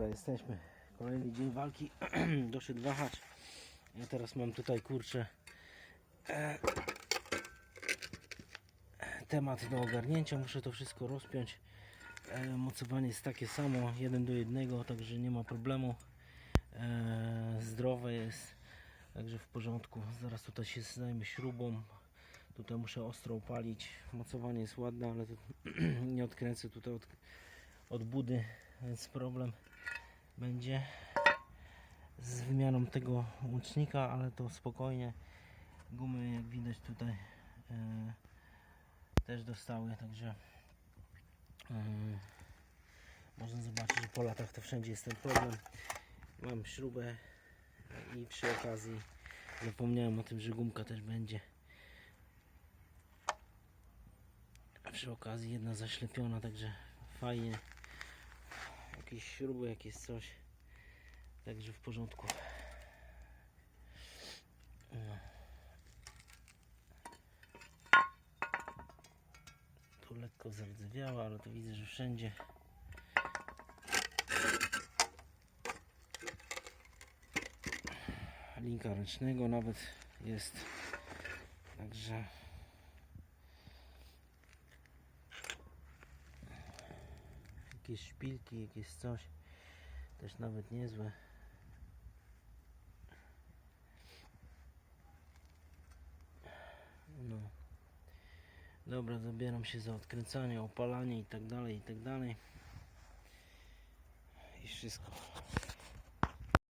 Dobra, jesteśmy. Kolejny dzień walki. Doszedł wahacz. Ja teraz mam tutaj kurczę e, temat do ogarnięcia. Muszę to wszystko rozpiąć. E, mocowanie jest takie samo, jeden do jednego, także nie ma problemu. E, zdrowe jest, także w porządku. Zaraz tutaj się zajmę śrubą. Tutaj muszę ostro upalić. Mocowanie jest ładne, ale nie odkręcę tutaj od, od budy, więc problem będzie z wymianą tego łącznika, ale to spokojnie. Gumy jak widać tutaj e, też dostały, także e, można zobaczyć, że po latach to wszędzie jest ten problem. Mam śrubę i przy okazji zapomniałem o tym, że gumka też będzie. Przy okazji jedna zaślepiona, także fajnie. Jakieś śruby, jakieś coś. Także w porządku. No. Tu lekko zardzewiała, ale to widzę, że wszędzie. Linka ręcznego nawet jest. Także jakieś szpilki, jakieś coś. Też nawet niezłe. No. Dobra, zabieram się za odkręcanie, opalanie i tak dalej, i tak dalej. I wszystko.